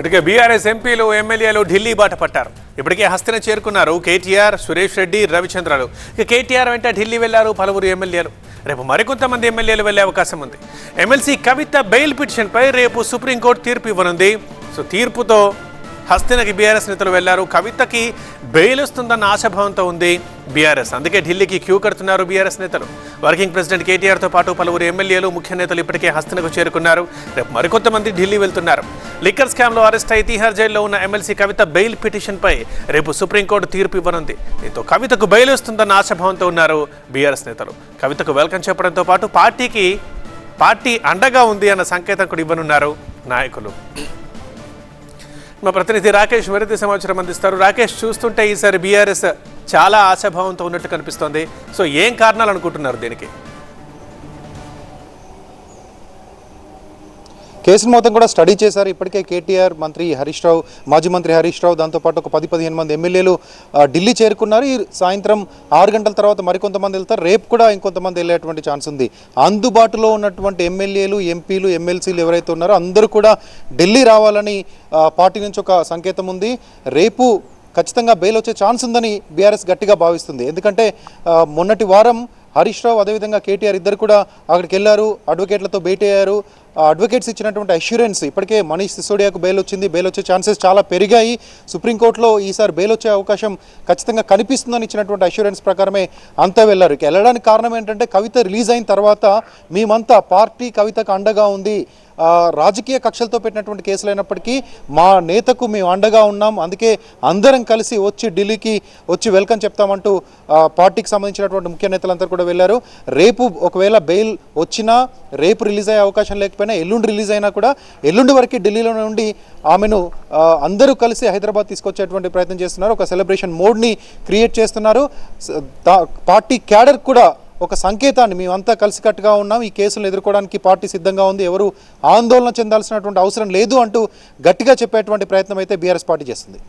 ఇటుకే BRS ఎంపీలు ఎమ్మెల్యేలు ఢిల్లీ బాట పట్టారు. ఇప్పటికే హస్తిన చేరుకున్నారు కేటీఆర్ సురేష్ రెడ్డి రవిచంద్రలు. ఇక కేటీఆర్ వెంట ఢిల్లీ వెళ్ళారు పలువురు ఎమ్మెల్యేలు. రేపు మరికొంతమంది ఎమ్మెల్యేలు వెళ్ళే అవకాశం ఉంది. ఎమ్మెల్సీ కవిత బెయిల్ పిటిషన్పై రేపు సుప్రీంకోర్టు తీర్పు ఇవ్వనుంది. సో తీర్పుతో హస్తినకి బీఆర్ఎస్ నేతలు వెళ్ళారు. కవితకి బెయిల్ వస్తుందన్న ఆశాభావంతో ఉంది బీఆర్ఎస్. అందుకే ఢిల్లీకి క్యూ కడుతున్నారు బీఆర్ఎస్ నేతలు. వర్కింగ్ ప్రెసిడెంట్ కేటీఆర్తో పాటు పలువురు ఎమ్మెల్యేలు ముఖ్య నేతలు ఇప్పటికే హస్తినకు చేరుకున్నారు. రేపు మరికొంతమంది ఢిల్లీ వెళ్తున్నారు. లిక్కర్ స్కామ్లో అరెస్ట్ అయి తీహార్ జైల్లో ఉన్న ఎమ్మెల్సీ కవిత బెయిల్ పిటిషన్పై రేపు సుప్రీంకోర్టు తీర్పు ఇవ్వనుంది. దీంతో కవితకు బెయిల్ వస్తుందన్న ఆశాభావంతో ఉన్నారు బీఆర్ఎస్ నేతలు. కవితకు వెల్కమ్ చెప్పడంతో పాటు పార్టీకి పార్టీ అండగా ఉంది అన్న సంకేతం కూడా ఇవ్వనున్నారు నాయకులు. మా ప్రతినిధి రాకేష్ మరింత సమాచారం అందిస్తారు. రాకేష్ చూస్తుంటే ఈసారి బీఆర్ఎస్ చాలా ఆశాభావంతో ఉన్నట్టు కనిపిస్తోంది. సో ఏం కారణాలు అనుకుంటున్నారు దీనికి? కేసును మొత్తం కూడా స్టడీ చేశారు. ఇప్పటికే కేటీఆర్ మంత్రి హరీష్ రావు మాజీ మంత్రి హరీష్ రావు దాంతోపాటు ఒక పది పదిహేను మంది ఎమ్మెల్యేలు ఢిల్లీ చేరుకున్నారు. ఈ సాయంత్రం ఆరు గంటల తర్వాత మరికొంతమంది వెళ్తారు. రేపు కూడా ఇంకొంతమంది వెళ్ళేటువంటి ఛాన్స్ ఉంది. అందుబాటులో ఉన్నటువంటి ఎమ్మెల్యేలు ఎంపీలు ఎమ్మెల్సీలు ఎవరైతే ఉన్నారో అందరూ కూడా ఢిల్లీ రావాలని పార్టీ నుంచి ఒక సంకేతం ఉంది. రేపు ఖచ్చితంగా బెయిల్ వచ్చే ఛాన్స్ ఉందని బీఆర్ఎస్ గట్టిగా భావిస్తుంది. ఎందుకంటే మొన్నటి వారం హరీష్ రావు అదేవిధంగా కేటీఆర్ ఇద్దరు కూడా అక్కడికి వెళ్ళారు. అడ్వకేట్లతో భేటీ అయ్యారు. అడ్వకేట్స్ ఇచ్చినటువంటి అష్యూరెన్స్ ఇప్పటికే మనీష్ సిసోడియాకు బెయిల్ వచ్చింది. బెయిల్ వచ్చే ఛాన్సెస్ చాలా పెరిగాయి. సుప్రీంకోర్టులో ఈసారి బెయిల్ వచ్చే అవకాశం ఖచ్చితంగా కనిపిస్తుందని ఇచ్చినటువంటి అష్యూరెన్స్ ప్రకారమే అంతా వెళ్ళారు. ఇక వెళ్ళడానికి కారణం ఏంటంటే కవిత రిలీజ్ అయిన తర్వాత మేమంతా పార్టీ కవితకు అండగా ఉంది రాజకీయ కక్షలతో పెట్టినటువంటి కేసులు అయినప్పటికీ మా నేతకు మేము అండగా ఉన్నాం. అందుకే అందరం కలిసి వచ్చి ఢిల్లీకి వచ్చి వెల్కమ్ చెప్తామంటూ పార్టీకి సంబంధించినటువంటి ముఖ్య నేతలంతా కూడా వెళ్ళారు. రేపు ఒకవేళ బెయిల్ వచ్చినా రేపు రిలీజ్ అయ్యే అవకాశం లేకపోయినా ఎల్లుండి రిలీజ్ అయినా కూడా ఎల్లుండి వరకు ఢిల్లీలో నుండి ఆమెను అందరూ కలిసి హైదరాబాద్ తీసుకొచ్చేటువంటి ప్రయత్నం చేస్తున్నారు. ఒక సెలబ్రేషన్ మోడ్ని క్రియేట్ చేస్తున్నారు. పార్టీ క్యాడర్ కూడా ఒక సంకేతాన్ని మేమంతా కలిసికట్టుగా ఉన్నాం. ఈ కేసులను ఎదుర్కోవడానికి పార్టీ సిద్ధంగా ఉంది. ఎవరు ఆందోళన చెందాల్సినటువంటి అవసరం లేదు అంటూ గట్టిగా చెప్పేటువంటి ప్రయత్నం అయితే బీఆర్ఎస్ పార్టీ చేస్తుంది.